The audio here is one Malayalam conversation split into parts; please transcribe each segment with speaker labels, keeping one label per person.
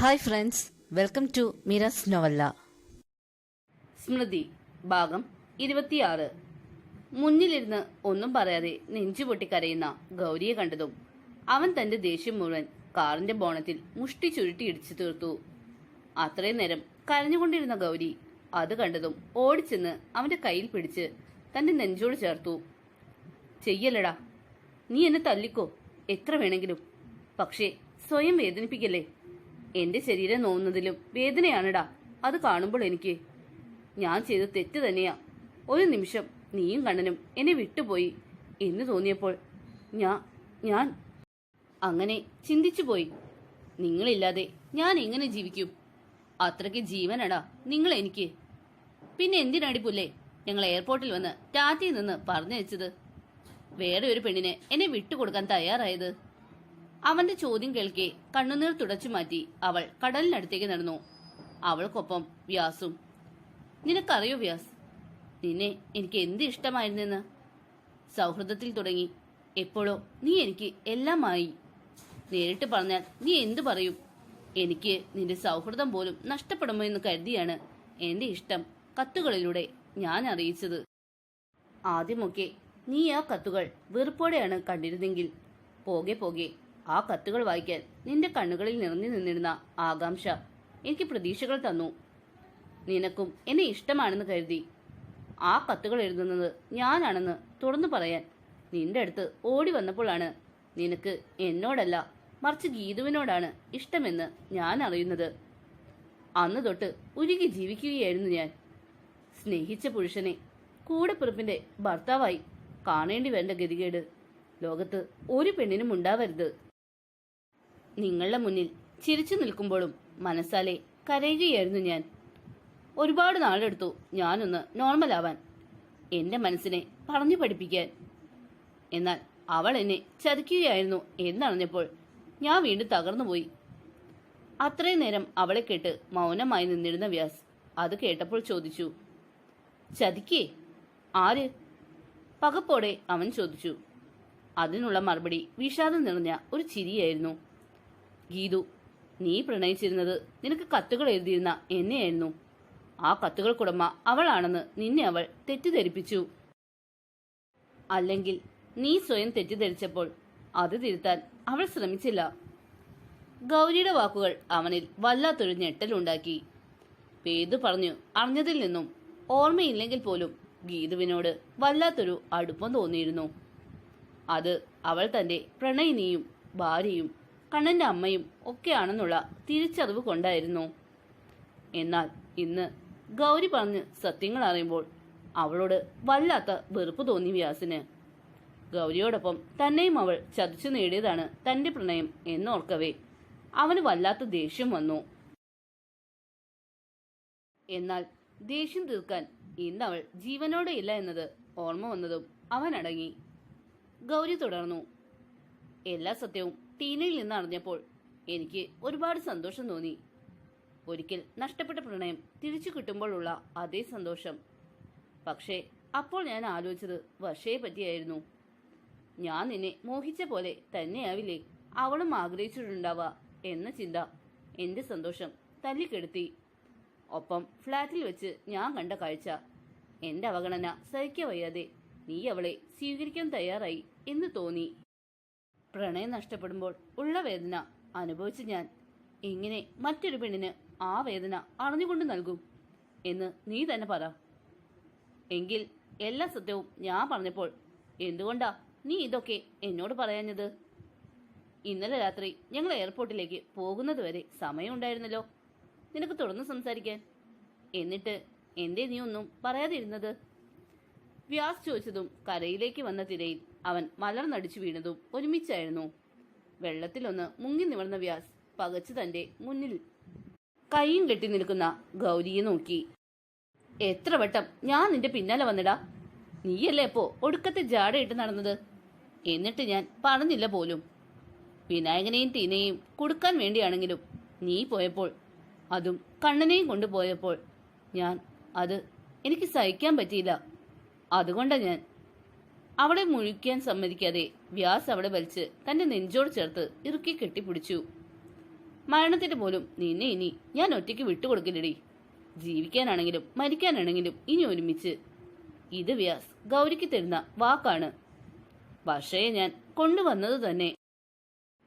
Speaker 1: ഹായ് ഫ്രണ്ട്സ് വെൽക്കം ടു മിറസ് നോവല്ല
Speaker 2: സ്മൃതി ഭാഗം ഇരുപത്തിയാറ്. മുന്നിലിരുന്ന് ഒന്നും പറയാതെ നെഞ്ചുപൊട്ടി കരയുന്ന ഗൗരിയെ കണ്ടതും അവൻ തന്റെ ദേഷ്യം മുഴുവൻ കാറിന്റെ ബോണത്തിൽ മുഷ്ടി ചുരുട്ടി ഇടിച്ചു തീർത്തു. അത്രയും നേരം കരഞ്ഞുകൊണ്ടിരുന്ന ഗൗരി അത് കണ്ടതും ഓടിച്ചെന്ന് അവന്റെ കയ്യിൽ പിടിച്ച് തന്റെ നെഞ്ചോട് ചേർത്തു. ചെയ്യല്ലടാ നീ എന്നെ തല്ലിക്കോ. എത്ര വേണമെങ്കിലും. പക്ഷേ സ്വയം വേദനിപ്പിക്കല്ലേ. എന്റെ ശരീരം നോവുന്നതിലും വേദനയാണടാ. അത് കാണുമ്പോൾ എനിക്ക് ഞാൻ ചെയ്ത തെറ്റ് തന്നെയാ. ഒരു നിമിഷം നീയും കണ്ണനും എന്നെ വിട്ടുപോയി എന്ന് തോന്നിയപ്പോൾ ഞാ ഞാൻ അങ്ങനെ ചിന്തിച്ചു പോയി. നിങ്ങളില്ലാതെ ഞാൻ എങ്ങനെ ജീവിക്കും? അത്രയ്ക്ക് ജീവനടാ നിങ്ങൾ എനിക്ക്. പിന്നെ എന്തിനാടി പുല്ലേ ഞങ്ങൾ എയർപോർട്ടിൽ വന്ന് ടാറ്റയിൽ നിന്ന് പറഞ്ഞു വെച്ചത് വേറെ ഒരു പെണ്ണിനെ എന്നെ വിട്ടുകൊടുക്കാൻ തയ്യാറായത്? അവന്റെ ചോദ്യം കേൾക്കെ കണ്ണുനീർ തുടച്ചു മാറ്റി അവൾ കടലിനടുത്തേക്ക് നടന്നു. അവൾക്കൊപ്പം വ്യാസും നിനക്കറിയോ വ്യാസ് നിന്നെ എനിക്ക് എന്ത് ഇഷ്ടമായിരുന്നെന്ന്? സൗഹൃദത്തിൽ തുടങ്ങി എപ്പോഴോ നീ എനിക്ക് എല്ലാമായി. നേരിട്ട് പറഞ്ഞാൽ നീ എന്തു പറയും? എനിക്ക് നിന്റെ സൗഹൃദം പോലും നഷ്ടപ്പെടുമോ എന്ന് കരുതിയാണ് എന്റെ ഇഷ്ടം കത്തുകളിലൂടെ ഞാൻ അറിയിച്ചത്. ആദ്യമൊക്കെ നീ ആ കത്തുകൾ വെറുപ്പോടെയാണ് കണ്ടിരുന്നെങ്കിൽ പോകെ പോകെ ആ കത്തുകൾ വായിക്കാൻ നിന്റെ കണ്ണുകളിൽ നിറഞ്ഞു നിന്നിരുന്ന ആകാംക്ഷ എനിക്ക് പ്രതീക്ഷകൾ തന്നു. നിനക്കും എന്നെ ഇഷ്ടമാണെന്ന് കരുതി. ആ കത്തുകൾ എഴുതുന്നത് ഞാനാണെന്ന് തുറന്നു പറയാൻ നിന്റെ അടുത്ത് ഓടി വന്നപ്പോഴാണ് നിനക്ക് എന്നോടല്ല മറിച്ച് ഗീതുവിനോടാണ് ഇഷ്ടമെന്ന് ഞാൻ അറിയുന്നത്. അന്ന് തൊട്ട് ഉരുകി ജീവിക്കുകയായിരുന്നു ഞാൻ. സ്നേഹിച്ച പുരുഷനെ കൂടെപ്പിറപ്പിന്റെ ഭർത്താവായി കാണേണ്ടി വേണ്ട ഗതികേട്. ലോകത്ത് ഒരു പെണ്ണിനും ഉണ്ടാവരുത്. നിങ്ങളുടെ മുന്നിൽ ചിരിച്ചു നിൽക്കുമ്പോഴും മനസ്സാലെ കരയുകയായിരുന്നു ഞാൻ. ഒരുപാട് നാളെടുത്തു ഞാനൊന്ന് നോർമൽ ആവാൻ എന്റെ മനസ്സിനെ പറഞ്ഞു പഠിപ്പിക്കാൻ. എന്നാൽ അവൾ എന്നെ ചതിക്കുകയായിരുന്നു എന്നറിഞ്ഞപ്പോൾ ഞാൻ വീണ്ടും തകർന്നുപോയി അത്രയും നേരം അവളെ കേട്ട് മൗനമായി നിന്നിരുന്ന വ്യാസ് അത് കേട്ടപ്പോൾ ചോദിച്ചു ചതിക്കേ? ആര്? പകപ്പോടെ അവൻ ചോദിച്ചു. അതിനുള്ള മറുപടി വിഷാദം നിറഞ്ഞ ഒരു ചിരിയായിരുന്നു. ഗീതു നീ പ്രണയിച്ചിരുന്നത് നിനക്ക് കത്തുകൾ എഴുതിയിരുന്ന എന്നെയായിരുന്നു. ആ കത്തുകൾക്കുടമ അവളാണെന്ന് നിന്നെ അവൾ തെറ്റിദ്ധരിപ്പിച്ചു. അല്ലെങ്കിൽ നീ സ്വയം തെറ്റിദ്ധരിച്ചപ്പോൾ അത് തിരുത്താൻ അവൾ ശ്രമിച്ചില്ല. ഗൗരിയുടെ വാക്കുകൾ അവനിൽ വല്ലാത്തൊരു ഞെട്ടലുണ്ടാക്കി പേതു പറഞ്ഞു അറിഞ്ഞതിൽ നിന്നും ഓർമ്മയില്ലെങ്കിൽ പോലും ഗീതുവിനോട് വല്ലാത്തൊരു അടുപ്പം തോന്നിയിരുന്നു. അത് അവൾ തന്റെ പ്രണയിനിയും ഭാര്യയും കണ്ണന്റെ അമ്മയും ഒക്കെയാണെന്നുള്ള തിരിച്ചറിവ് കൊണ്ടായിരുന്നു. എന്നാൽ ഇന്ന് ഗൗരി പറഞ്ഞ് സത്യങ്ങൾ അറിയുമ്പോൾ അവളോട് വല്ലാത്ത വെറുപ്പ് തോന്നി വ്യാസിന്. ഗൗരിയോടൊപ്പം തന്നെയും അവൾ ചതിച്ചു നേടിയതാണ് തന്റെ പ്രണയം എന്നോർക്കവേ. അവന് വല്ലാത്ത ദേഷ്യം വന്നു. എന്നാൽ ദേഷ്യം തീർക്കാൻ ഇന്ന് അവൾ ജീവനോടെ ഇല്ല എന്നത് ഓർമ്മ വന്നതും അവൻ അടങ്ങി ഗൗരി തുടർന്നു. എല്ലാ സത്യവും ടീനയിൽ നിന്ന് അറിഞ്ഞപ്പോൾ എനിക്ക് ഒരുപാട് സന്തോഷം തോന്നി. ഒരിക്കൽ നഷ്ടപ്പെട്ട പ്രണയം തിരിച്ചു കിട്ടുമ്പോഴുള്ള അതേ സന്തോഷം. പക്ഷേ അപ്പോൾ ഞാൻ ആലോചിച്ചത് വർഷയെ പറ്റിയായിരുന്നു. ഞാൻ നിന്നെ മോഹിച്ച പോലെ തന്നെയാവില്ലേ? അവളും ആഗ്രഹിച്ചിട്ടുണ്ടാവുക എന്ന ചിന്ത എന്റെ സന്തോഷം തല്ലിക്കെടുത്തി. ഒപ്പം ഫ്ളാറ്റിൽ വെച്ച് ഞാൻ കണ്ട കാഴ്ച. എന്റെ അവഗണന സഹിക്കവയ്യാതെ നീ അവളെ സ്വീകരിക്കാൻ തയ്യാറായി എന്ന് തോന്നി. പ്രണയം നഷ്ടപ്പെടുമ്പോൾ ഉള്ള വേദന അനുഭവിച്ച് ഞാൻ. എങ്ങനെ മറ്റൊരു പെണ്ണിന് ആ വേദന അറിഞ്ഞുകൊണ്ട് നൽകും. എന്ന് നീ തന്നെ പറ. എങ്കിൽ എല്ലാ സത്യവും ഞാൻ പറഞ്ഞപ്പോൾ എന്തുകൊണ്ടാ നീ ഇതൊക്കെ എന്നോട് പറയാഞ്ഞത്? ഇന്നലെ രാത്രി ഞങ്ങൾ എയർപോർട്ടിലേക്ക് പോകുന്നതുവരെ സമയമുണ്ടായിരുന്നല്ലോ. നിനക്ക് തുറന്നു സംസാരിക്കാൻ. എന്നിട്ട് എന്തേ നീ ഒന്നും പറയാതിരുന്നത്? വ്യാസ് ചോദിച്ചതും കരയിലേക്ക് വന്ന തിരയിൽ അവൻ മലർന്നടിച്ചു വീണതും ഒരുമിച്ചായിരുന്നു. വെള്ളത്തിലൊന്ന് മുങ്ങി നിവർന്ന വ്യാസ് പകച്ചു തന്റെ മുന്നിൽ കൈയും കെട്ടി നിൽക്കുന്ന ഗൗരിയെ നോക്കി. എത്ര വട്ടം ഞാൻ നിന്റെ പിന്നാലെ വന്നിടാ? നീയല്ലേ അപ്പോ ഒടുക്കത്തെ ജാടയിട്ട് നടന്നത്? എന്നിട്ട് ഞാൻ പറഞ്ഞില്ല പോലും. വിനായകനെയും ടീനയെയും കൊടുക്കാൻ വേണ്ടിയാണെങ്കിലും നീ പോയപ്പോൾ അതും കണ്ണനെയും കൊണ്ടുപോയപ്പോൾ ഞാൻ അത് എനിക്ക് സഹിക്കാൻ പറ്റിയില്ല. അതുകൊണ്ടാ ഞാൻ. അവളെ മുഴിക്കാൻ സമ്മതിക്കാതെ വ്യാസ് അവളെ വലിച്ച് തന്റെ നെഞ്ചോട് ചേർത്ത് ഇറുക്കി കെട്ടിപ്പിടിച്ചു. മരണത്തിന് പോലും നിന്നെ ഇനി ഞാൻ ഒറ്റയ്ക്ക് വിട്ടുകൊടുക്കില്ലടി. ജീവിക്കാനാണെങ്കിലും മരിക്കാനാണെങ്കിലും ഇനി ഒരുമിച്ച്. ഇത് വ്യാസ് ഗൗരിക്ക് തരുന്ന വാക്കാണ്. വർഷയെ ഞാൻ കൊണ്ടുവന്നത് തന്നെ.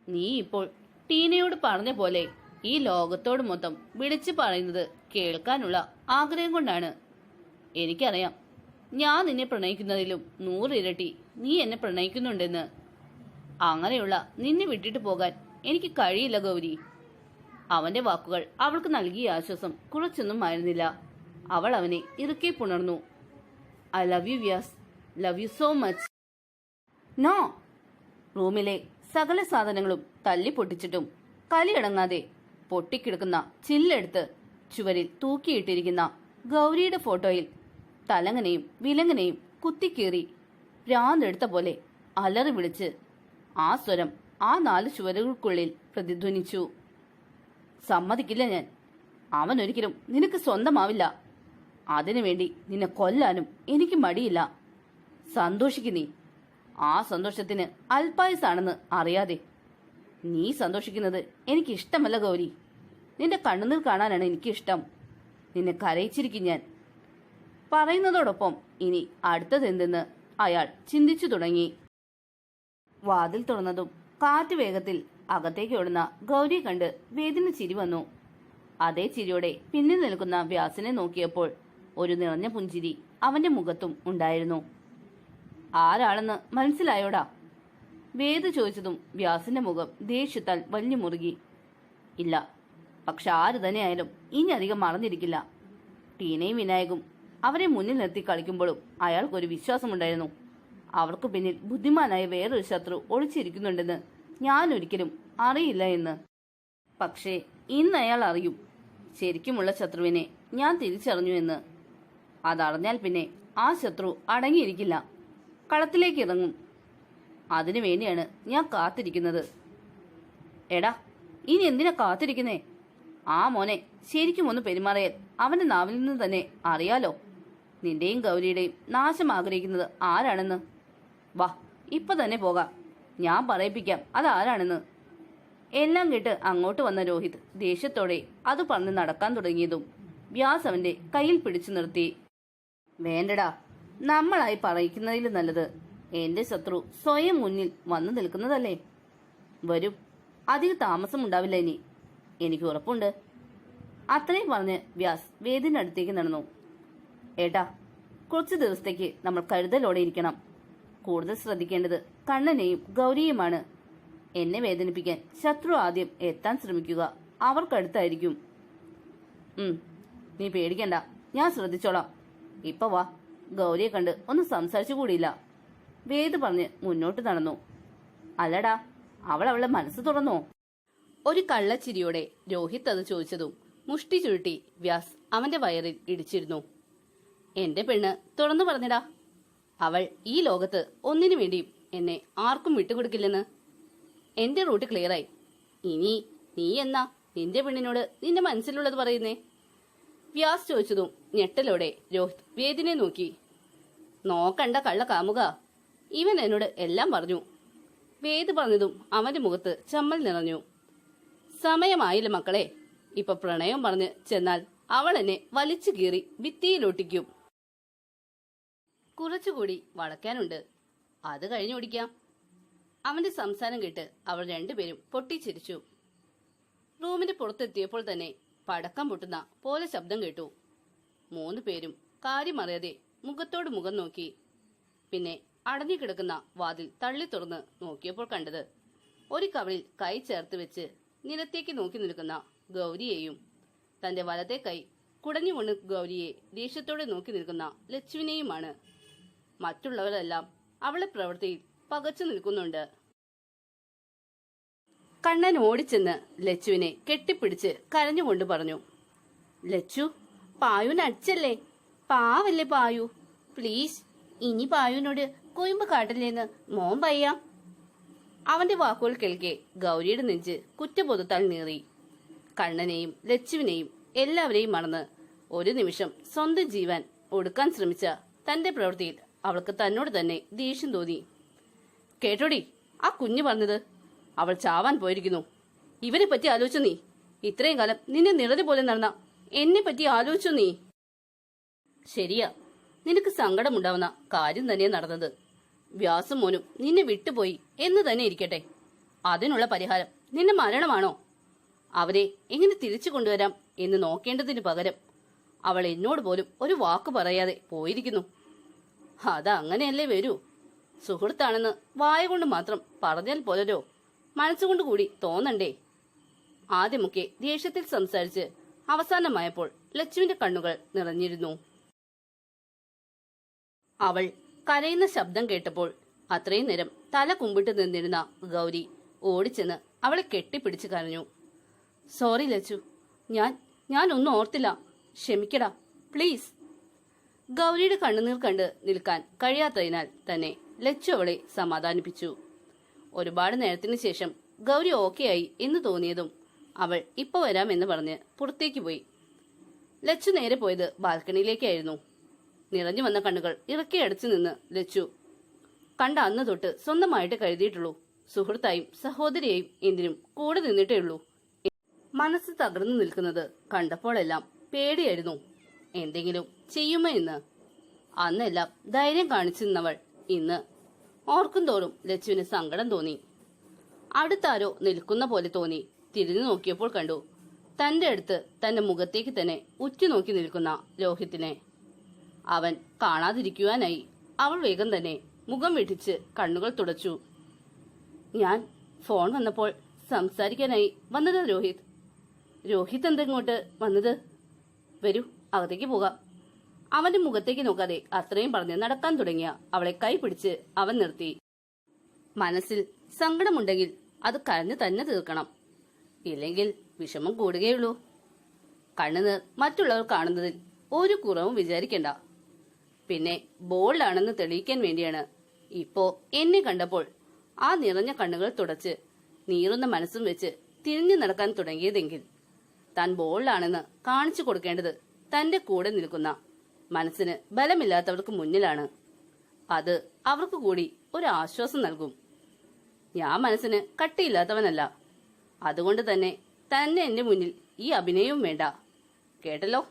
Speaker 2: നീ ഇപ്പോൾ ടീനയോട് പറഞ്ഞ പോലെ ഈ ലോകത്തോട് മൊത്തം വിളിച്ചു പറയുന്നത് കേൾക്കാനുള്ള ആഗ്രഹം കൊണ്ടാണ്. എനിക്കറിയാം ഞാൻ നിന്നെ പ്രണയിക്കുന്നതിലും നൂറിരട്ടി നീ എന്നെ പ്രണയിക്കുന്നുണ്ടെന്ന്. അങ്ങനെയുള്ള നിന്നെ വിട്ടിട്ട് പോകാൻ എനിക്ക് കഴിയില്ല ഗൗരി. അവന്റെ വാക്കുകൾ അവൾക്ക് നൽകിയ ആശ്വാസം കുറച്ചൊന്നും ആയിരുന്നില്ല അവൾ അവനെ ഇറുക്കെ പുണർന്നു. I love you Vyas love you so much no റൂമിലെ സകല സാധനങ്ങളും തല്ലി പൊട്ടിച്ചിട്ടും കലിയടങ്ങാതെ പൊട്ടിക്കിടക്കുന്ന ചില്ലെടുത്ത് ചുവരിൽ തൂക്കിയിട്ടിരിക്കുന്ന ഗൗരിയുടെ ഫോട്ടോയിൽ തലങ്ങനെയും വിലങ്ങനെയും കുത്തിക്കീറി ഭ്രാന്തെടുത്ത പോലെ അലറി വിളിച്ച് ആ സ്വരം ആ നാല് ചുവരുകൾക്കുള്ളിൽ പ്രതിധ്വനിച്ചു. സമ്മതിക്കില്ല ഞാൻ. അവൻ ഒരിക്കലും നിനക്ക് സ്വന്തമാവില്ല. അതിനുവേണ്ടി നിന്നെ കൊല്ലാനും എനിക്ക് മടിയില്ല. സന്തോഷിക്കു നീ. ആ സന്തോഷത്തിന് അൽപായസാണെന്ന് അറിയാതെ. നീ സന്തോഷിക്കുന്നത് എനിക്ക് ഇഷ്ടമല്ല ഗൗരി. നിന്റെ കണ്ണുനീർ കാണാനാണ് എനിക്കിഷ്ടം. നിന്നെ കരയിച്ചിരിക്കും ഞാൻ. പറയുന്നതോടൊപ്പം ഇനി അടുത്തതെന്തെന്ന് അയാൾ ചിന്തിച്ചു തുടങ്ങി. വാതിൽ തുറന്നതും കാറ്റ് വേഗത്തിൽ അകത്തേക്ക് ഓടുന്ന ഗൗരി കണ്ട് വേദന ചിരി വന്നു. അതേ ചിരിയോടെ പിന്നിൽ നിൽക്കുന്ന വ്യാസനെ നോക്കിയപ്പോൾ ഒരു നിറഞ്ഞ പുഞ്ചിരി അവന്റെ മുഖത്തും ഉണ്ടായിരുന്നു. ആരാണെന്ന് മനസ്സിലായോടാ? വേദ ചോദിച്ചതും വ്യാസന്റെ മുഖം ദേഷ്യത്താൽ വലിഞ്ഞു മുറുകി. ഇല്ല പക്ഷെ ആര് തന്നെയായാലും ഇനി അധികം മറന്നിരിക്കില്ല. ടീനയും വിനായകും അവരെ മുന്നിൽ നിർത്തി കളിക്കുമ്പോഴും അയാൾക്കൊരു വിശ്വാസമുണ്ടായിരുന്നു. അവർക്ക് പിന്നിൽ ബുദ്ധിമാനായ വേറൊരു ശത്രു ഒളിച്ചിരിക്കുന്നുണ്ടെന്ന് ഞാൻ ഒരിക്കലും അറിയില്ല എന്ന്. പക്ഷേ ഇന്ന് അയാൾ അറിയും. ശരിക്കുമുള്ള ശത്രുവിനെ ഞാൻ തിരിച്ചറിഞ്ഞു എന്ന്. അതറിഞ്ഞാൽ പിന്നെ ആ ശത്രു അടങ്ങിയിരിക്കില്ല. കളത്തിലേക്ക് ഇറങ്ങും. അതിനു വേണ്ടിയാണ് ഞാൻ കാത്തിരിക്കുന്നത്. എടാ ഇനി എന്തിനാ കാത്തിരിക്കുന്നേ? ആ മോനെ ശരിക്കും ഒന്ന് പെരുമാറിയാൽ അവന്റെ നാവിൽ നിന്ന് തന്നെ അറിയാലോ. നിന്റെയും ഗൗരിയുടെയും നാശം ആഗ്രഹിക്കുന്നത് ആരാണെന്ന്? വാ ഇപ്പൊ തന്നെ പോകാം. ഞാൻ പറയിപ്പിക്കാം അതാരാണെന്ന് എല്ലാം കേട്ട് അങ്ങോട്ട് വന്ന രോഹിത് ദേഷ്യത്തോടെ അത് പറഞ്ഞ് നടക്കാൻ തുടങ്ങിയതും വ്യാസ് അവന്റെ കയ്യിൽ പിടിച്ചു നിർത്തി. വേണ്ടടാ നമ്മളായി പറയിക്കുന്നതിൽ നല്ലത് എന്റെ ശത്രു സ്വയം മുന്നിൽ വന്നു നിൽക്കുന്നതല്ലേ? വരും അതിൽ താമസമുണ്ടാവില്ല ഇനി. എനിക്ക് ഉറപ്പുണ്ട്. അത്രയും പറഞ്ഞ് വ്യാസ് വേദിനടുത്തേക്ക് നടന്നു. ഏട്ടാ കുറച്ചു ദിവസത്തേക്ക് നമ്മൾ കരുതലോടെ ഇരിക്കണം. കൂടുതൽ ശ്രദ്ധിക്കേണ്ടത് കണ്ണനെയും ഗൗരിയുമാണ്. എന്നെ വേദനിപ്പിക്കാൻ ശത്രു ആദ്യം എത്താൻ ശ്രമിക്കുക. അവർക്കടുത്തായിരിക്കും. ഉം, നീ പേടിക്കണ്ട. ഞാൻ ശ്രദ്ധിച്ചോളാം. ഇപ്പൊ വാ. ഗൗരിയെ കണ്ട് ഒന്ന് സംസാരിച്ചു കൂടിയില്ല. വേദ് പറഞ്ഞ് മുന്നോട്ട് നടന്നു. അല്ലടാ അവൾ അവളുടെ മനസ്സ് തുറന്നോ? ഒരു കള്ളച്ചിരിയോടെ രോഹിത് അത് ചോദിച്ചതും മുഷ്ടി ചുരുട്ടി വ്യാസ് അവന്റെ വയറിൽ ഇടിച്ചിരുന്നു. എന്റെ പെണ്ണ് തുറന്നു പറഞ്ഞിടാ. അവൾ ഈ ലോകത്ത് ഒന്നിനു വേണ്ടിയും എന്നെ ആർക്കും വിട്ടുകൊടുക്കില്ലെന്ന്. എന്റെ റൂട്ട് ക്ലിയറായി. ഇനി നീ എന്നാ നിന്റെ പെണ്ണിനോട് നിന്റെ മനസ്സിലുള്ളത് പറയുന്നേ? വ്യാസ് ചോദിച്ചതും ഞെട്ടലോടെ രോഹിത് വേദിനെ നോക്കി. നോക്കണ്ട കള്ള കാമുക. ഇവൻ എന്നോട് എല്ലാം പറഞ്ഞു. വേദ് പറഞ്ഞതും അവന്റെ മുഖത്ത് ചമ്മൽ നിറഞ്ഞു. സമയമായില്ല മക്കളെ. ഇപ്പൊ പ്രണയം പറഞ്ഞ് ചെന്നാൽ അവൾ എന്നെ വലിച്ചു കീറി ഭിത്തിയിലൊട്ടിക്കും. കുറച്ചുകൂടി വളക്കാനുണ്ട് അത് കഴിഞ്ഞു ഓടിക്കാം അവന്റെ സംസാരം കേട്ട് അവർ രണ്ടുപേരും പൊട്ടിച്ചിരിച്ചു. റൂമിന്റെ പുറത്തെത്തിയപ്പോൾ തന്നെ പടക്കം പൊട്ടുന്ന പോലെ ശബ്ദം കേട്ടു. മൂന്ന് പേരും കാര്യമറിയാതെ മുഖത്തോട് മുഖം നോക്കി. പിന്നെ അടഞ്ഞു കിടക്കുന്ന വാതിൽ തള്ളി തുറന്ന് നോക്കിയപ്പോൾ കണ്ടത് ഒരു കവളിൽ കൈ ചേർത്ത് വെച്ച് നിലത്തേക്ക് നോക്കി നിൽക്കുന്ന ഗൗരിയെയും തന്റെ വലത്തെ കൈ കുടഞ്ഞുകൊണ്ട് ഗൗരിയെ ദേഷ്യത്തോടെ നോക്കി നിൽക്കുന്ന ലക്ഷ്മിനെയുമാണ് മറ്റുള്ളവരെല്ലാം അവളെ പ്രവൃത്തിയിൽ പകച്ചു നിൽക്കുന്നുണ്ട്. കണ്ണൻ ഓടിച്ചെന്ന് ലച്ചുവിനെ കെട്ടിപ്പിടിച്ച് കരഞ്ഞുകൊണ്ട് പറഞ്ഞു ലച്ചു പായുവിന് അടിച്ചല്ലേ? പാവല്ലേ പായു? പ്ലീസ് ഇനി പായുവിനോട് കൊയുമ്പ് കാട്ടില്ലേന്ന് മോൻ പയ്യ. അവന്റെ വാക്കുകൾ കേൾക്കെ ഗൗരിയുടെ നെഞ്ച് കുറ്റബോധത്താൽ നീറി. കണ്ണനെയും ലച്ചുവിനെയും എല്ലാവരെയും മറന്ന് ഒരു നിമിഷം സ്വന്തം ജീവൻ ഒടുക്കാൻ ശ്രമിച്ച തന്റെ പ്രവൃത്തിയിൽ അവൾക്ക് തന്നോട് തന്നെ ദേഷ്യം തോന്നി. കേട്ടോടി ആ കുഞ്ഞു പറഞ്ഞത് അവൾ ചാവാൻ പോയിരിക്കുന്നു. ഇവനെ പറ്റി ആലോചിച്ചു നീ. ഇത്രയും കാലം നിന്നെ നിറതി പോലെ നടന്ന എന്നെ പറ്റി ആലോചിച്ചു നീ. ശരിയാ നിനക്ക് സങ്കടമുണ്ടാവുന്ന കാര്യം തന്നെ നടന്നത്. വ്യാസം മോനും നിന്നെ വിട്ടുപോയി എന്ന് തന്നെ ഇരിക്കട്ടെ. അതിനുള്ള പരിഹാരം നിന്റെ മരണമാണോ? അവരെ എങ്ങനെ തിരിച്ചു കൊണ്ടുവരാം എന്ന് നോക്കേണ്ടതിന് പകരം അവൾ എന്നോട് പോലും ഒരു വാക്ക് പറയാതെ പോയിരിക്കുന്നു. അതങ്ങനെയല്ലേ വരൂ. സുഹൃത്താണെന്ന് വായ കൊണ്ട് മാത്രം പറഞ്ഞാൽ പോലരോ മനസ്സുകൊണ്ട് കൂടി തോന്നണ്ടേ. ആദ്യമൊക്കെ ദേഷ്യത്തിൽ സംസാരിച്ച് അവസാനമായപ്പോൾ ലച്ചുവിന്റെ കണ്ണുകൾ നിറഞ്ഞിരുന്നു. അവൾ കരയുന്ന ശബ്ദം കേട്ടപ്പോൾ അത്രയും നേരം തല കുമ്പിട്ട് നിന്നിരുന്ന ഗൗരി ഓടിച്ചെന്ന് അവളെ കെട്ടിപ്പിടിച്ച് കരഞ്ഞു. സോറി ലച്ചു ഞാൻ ഞാൻ ഒന്നും ഓർത്തില്ല. ക്ഷമിക്കടാ പ്ലീസ്. ഗൗരിയുടെ കണ്ണുനീർ കണ്ട് നിൽക്കാൻ കഴിയാത്തതിനാൽ തന്നെ ലച്ചു അവളെ സമാധാനിപ്പിച്ചു. ഒരുപാട് നേരത്തിന് ശേഷം ഗൗരി ഓക്കെയായി എന്ന് തോന്നിയതും അവൾ ഇപ്പൊ വരാമെന്ന് പറഞ്ഞ് പുറത്തേക്ക് പോയി. ലച്ചു നേരെ പോയത് ബാൽക്കണിയിലേക്കായിരുന്നു. നിറഞ്ഞു വന്ന കണ്ണുകൾ ഇറക്കി അടച്ചു നിന്ന് ലച്ചു കണ്ട അന്ന് തൊട്ട് സ്വന്തമായിട്ട് കരുതിയിട്ടുള്ളൂ. സുഹൃത്തായും സഹോദരിയെയും എന്തിനും കൂടെ നിന്നിട്ടേ ഉള്ളൂ. മനസ്സ് തകർന്നു നിൽക്കുന്നത് കണ്ടപ്പോഴെല്ലാം പേടിയായിരുന്നു. എന്തെങ്കിലും ചെയ്യുമോ എന്ന്? അന്നെല്ലാം ധൈര്യം കാണിച്ചിരുന്നവൾ ഇന്ന് ഓർക്കും തോറും ലച്ചുവിന് സങ്കടം തോന്നി. അടുത്താരോ നിൽക്കുന്ന പോലെ തോന്നി. തിരിഞ്ഞു നോക്കിയപ്പോൾ കണ്ടു. തന്റെ അടുത്ത് തന്റെ മുഖത്തേക്ക് തന്നെ ഉറ്റുനോക്കി നിൽക്കുന്ന ലോഹിത്തിനെ. അവൻ കാണാതിരിക്കുവാനായി അവൾ വേഗം തന്നെ മുഖം വെട്ടിച്ച് കണ്ണുകൾ തുടച്ചു. ഞാൻ ഫോൺ വന്നപ്പോൾ സംസാരിക്കാനായി വന്നത് രോഹിത്. രോഹിത് എന്തെങ്ങോട്ട് വന്നത്? വരൂ. അകത്തേക്ക് പോകാം. അവന്റെ മുഖത്തേക്ക് നോക്കാതെ അത്രയും പറഞ്ഞ് നടക്കാൻ തുടങ്ങിയ അവളെ കൈ പിടിച്ച് അവൻ നിർത്തി. മനസ്സിൽ സങ്കടമുണ്ടെങ്കിൽ അത് കരഞ്ഞു തന്നെ തീർക്കണം. ഇല്ലെങ്കിൽ വിഷമം കൂടുകയുള്ളൂ. കണ്ണുനീർ മറ്റുള്ളവർ കാണുന്നതിൽ ഒരു കുറവും വിചാരിക്കണ്ട. പിന്നെ ബോൾഡാണെന്ന് തെളിയിക്കാൻ വേണ്ടിയാണ് ഇപ്പോ എന്നെ കണ്ടപ്പോൾ ആ നിറഞ്ഞ കണ്ണുകൾ തുടച്ച് നീറുന്ന മനസ്സും വെച്ച് തിരിഞ്ഞു നടക്കാൻ തുടങ്ങിയതെങ്കിൽ താൻ ബോൾഡാണെന്ന് കാണിച്ചു കൊടുക്കേണ്ടത് തന്റെ കൂടെ നിൽക്കുന്ന മനസ്സിന് ബലമില്ലാത്തവർക്ക് മുന്നിലാണ്. അത് അവർക്ക് കൂടി ഒരു ആശ്വാസം നൽകും. ഞാൻ മനസ്സിന് കട്ടിയില്ലാത്തവനല്ല. അതുകൊണ്ട് തന്നെ തന്നെ എന്റെ മുന്നിൽ ഈ അഭിനയവും വേണ്ട. കേട്ടല്ലോ?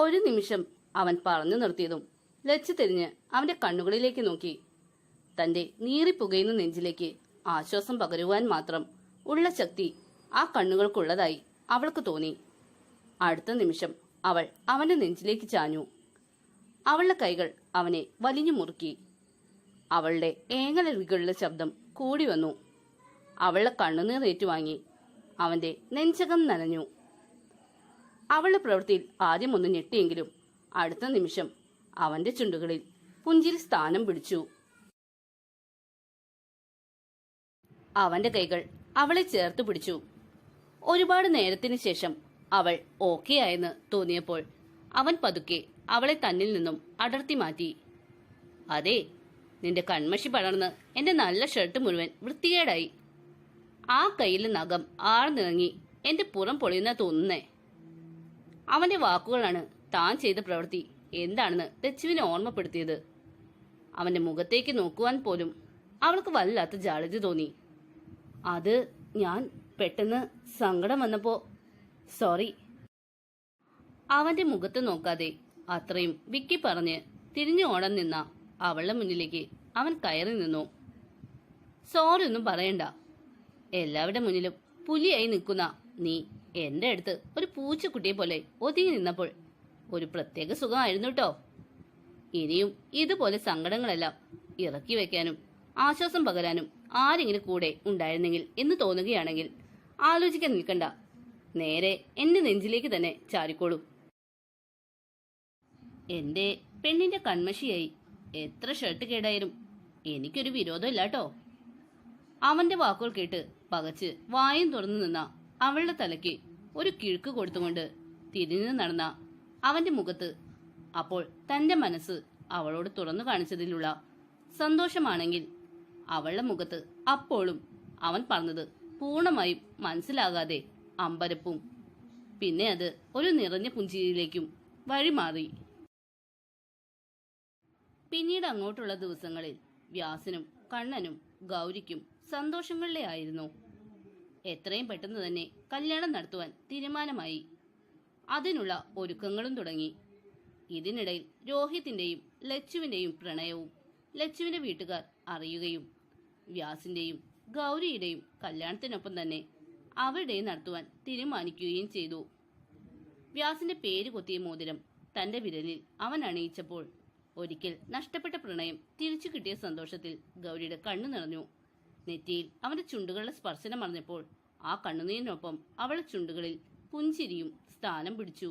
Speaker 2: ഒരു നിമിഷം അവൻ പറഞ്ഞു നിർത്തിയതും ലച്ചു തിരിഞ്ഞ് അവന്റെ കണ്ണുകളിലേക്ക് നോക്കി. തന്റെ നീറിപ്പുകയുന്ന നെഞ്ചിലേക്ക് ആശ്വാസം പകരുവാൻ മാത്രം ഉള്ള ശക്തി ആ കണ്ണുകൾക്കുള്ളതായി അവൾക്ക് തോന്നി. അടുത്ത നിമിഷം അവൾ അവന്റെ നെഞ്ചിലേക്ക് ചാഞ്ഞു. അവളുടെ കൈകൾ അവനെ വലിഞ്ഞു മുറുക്കി. അവളുടെ ഏങ്ങലറികളുടെ ശബ്ദം കൂടി വന്നു. അവളുടെ കണ്ണുനീർ ഏറ്റുവാങ്ങി. അവന്റെ നെഞ്ചകം നനഞ്ഞു. അവളുടെ പ്രവൃത്തിയിൽ ആദ്യം ഒന്ന് ഞെട്ടിയെങ്കിലും അടുത്ത നിമിഷം അവന്റെ ചുണ്ടുകളിൽ പുഞ്ചിരി സ്ഥാനം പിടിച്ചു. അവന്റെ കൈകൾ അവളെ ചേർത്ത് പിടിച്ചു. ഒരുപാട് നേരത്തിന് ശേഷം അവൾ ഓക്കെ ആയെന്ന് തോന്നിയപ്പോൾ അവൻ പതുക്കെ അവളെ തന്നിൽ നിന്നും അടർത്തി മാറ്റി. അതെ നിന്റെ കൺമഷി പടർന്ന് എന്റെ നല്ല ഷർട്ട് മുഴുവൻ വൃത്തികേടായി. ആ കയ്യിലെ നഖം ആർന്നിറങ്ങി എന്റെ പുറം പൊളിയുന്ന തോന്നുന്നേ. അവന്റെ വാക്കുകളാണ് താൻ ചെയ്ത പ്രവൃത്തി എന്താണെന്ന് ലച്ചുവിനെ ഓർമ്മപ്പെടുത്തിയത്. അവന്റെ മുഖത്തേക്ക് നോക്കുവാൻ പോലും അവൾക്ക് വല്ലാത്ത ജാളിത തോന്നി. അത് ഞാൻ പെട്ടെന്ന് സങ്കടം വന്നപ്പോ സോറി. അവന്റെ മുഖത്ത് നോക്കാതെ അത്രയും വിക്കി പറഞ്ഞ് തിരിഞ്ഞു ഓടാൻ നിന്ന അവളുടെ മുന്നിലേക്ക് അവൻ കയറി നിന്നു. സോറി ഒന്നും പറയണ്ട. എല്ലാവരുടെ മുന്നിലും പുലിയായി നിൽക്കുന്ന നീ എന്റെ അടുത്ത് ഒരു പൂച്ചക്കുട്ടിയെ പോലെ ഒതുങ്ങി നിന്നപ്പോൾ ഒരു പ്രത്യേക സുഖമായിരുന്നു കേട്ടോ ഇനിയും ഇതുപോലെ സങ്കടങ്ങളെല്ലാം ഇറക്കി വെക്കാനും ആശ്വാസം പകരാനും ആരെങ്കിലും കൂടെ ഉണ്ടായിരുന്നെങ്കിൽ എന്ന് തോന്നുകയാണെങ്കിൽ ആലോചിക്കാൻ നിൽക്കണ്ട. നേരെ എന്റെ നെഞ്ചിലേക്ക് തന്നെ ചാരിക്കോളൂ. എന്റെ പെണ്ണിന്റെ കൺമഷിയായി എത്ര ഷർട്ട് കേടായാലും എനിക്കൊരു വിരോധം ഇല്ലാട്ടോ. അവന്റെ വാക്കുകൾ കേട്ട് പകച്ച് വായും തുറന്നു നിന്ന അവളുടെ തലയ്ക്ക് ഒരു കിഴുക്ക് കൊടുത്തുകൊണ്ട് തിരിഞ്ഞു നടന്ന അവന്റെ മുഖത്ത് അപ്പോൾ തന്റെ മനസ്സ് അവളോട് തുറന്നു കാണിച്ചതിലുള്ള സന്തോഷമാണെങ്കിൽ അവളുടെ മുഖത്ത് അപ്പോഴും അവൻ പറഞ്ഞത് പൂർണമായും മനസ്സിലാകാതെ അമ്പരപ്പും. പിന്നെ അത് ഒരു നിറഞ്ഞ പുഞ്ചിരിയിലേക്കും വഴിമാറി. പിന്നീട് അങ്ങോട്ടുള്ള ദിവസങ്ങളിൽ വ്യാസനും കണ്ണനും ഗൗരിക്കും സന്തോഷങ്ങളിലെ ആയിരുന്നു. എത്രയും പെട്ടെന്ന് തന്നെ കല്യാണം നടത്തുവാൻ തീരുമാനമായി. അതിനുള്ള ഒരുക്കങ്ങളും തുടങ്ങി. ഇതിനിടയിൽ രോഹിത്തിന്റെയും ലച്ചുവിന്റെയും പ്രണയവും ലച്ചുവിന്റെ വീട്ടുകാർ അറിയുകയും വ്യാസിന്റെയും ഗൗരിയുടെയും കല്യാണത്തിനൊപ്പം തന്നെ അവരുടെയും നടത്തുവാൻ തീരുമാനിക്കുകയും ചെയ്തു. വ്യാസിന്റെ പേര് കൊത്തിയ മോതിരം തന്റെ വിരലിൽ അവൻ അണിയിച്ചപ്പോൾ ഒരിക്കൽ നഷ്ടപ്പെട്ട പ്രണയം തിരിച്ചു കിട്ടിയ സന്തോഷത്തിൽ ഗൗരിയുടെ കണ്ണു നിറഞ്ഞു. നെറ്റിയിൽ അവന്റെ ചുണ്ടുകളുടെ സ്പർശനം അറിഞ്ഞപ്പോൾ ആ കണ്ണുനീരിനൊപ്പം അവളുടെ ചുണ്ടുകളിൽ പുഞ്ചിരിയും സ്ഥാനം പിടിച്ചു.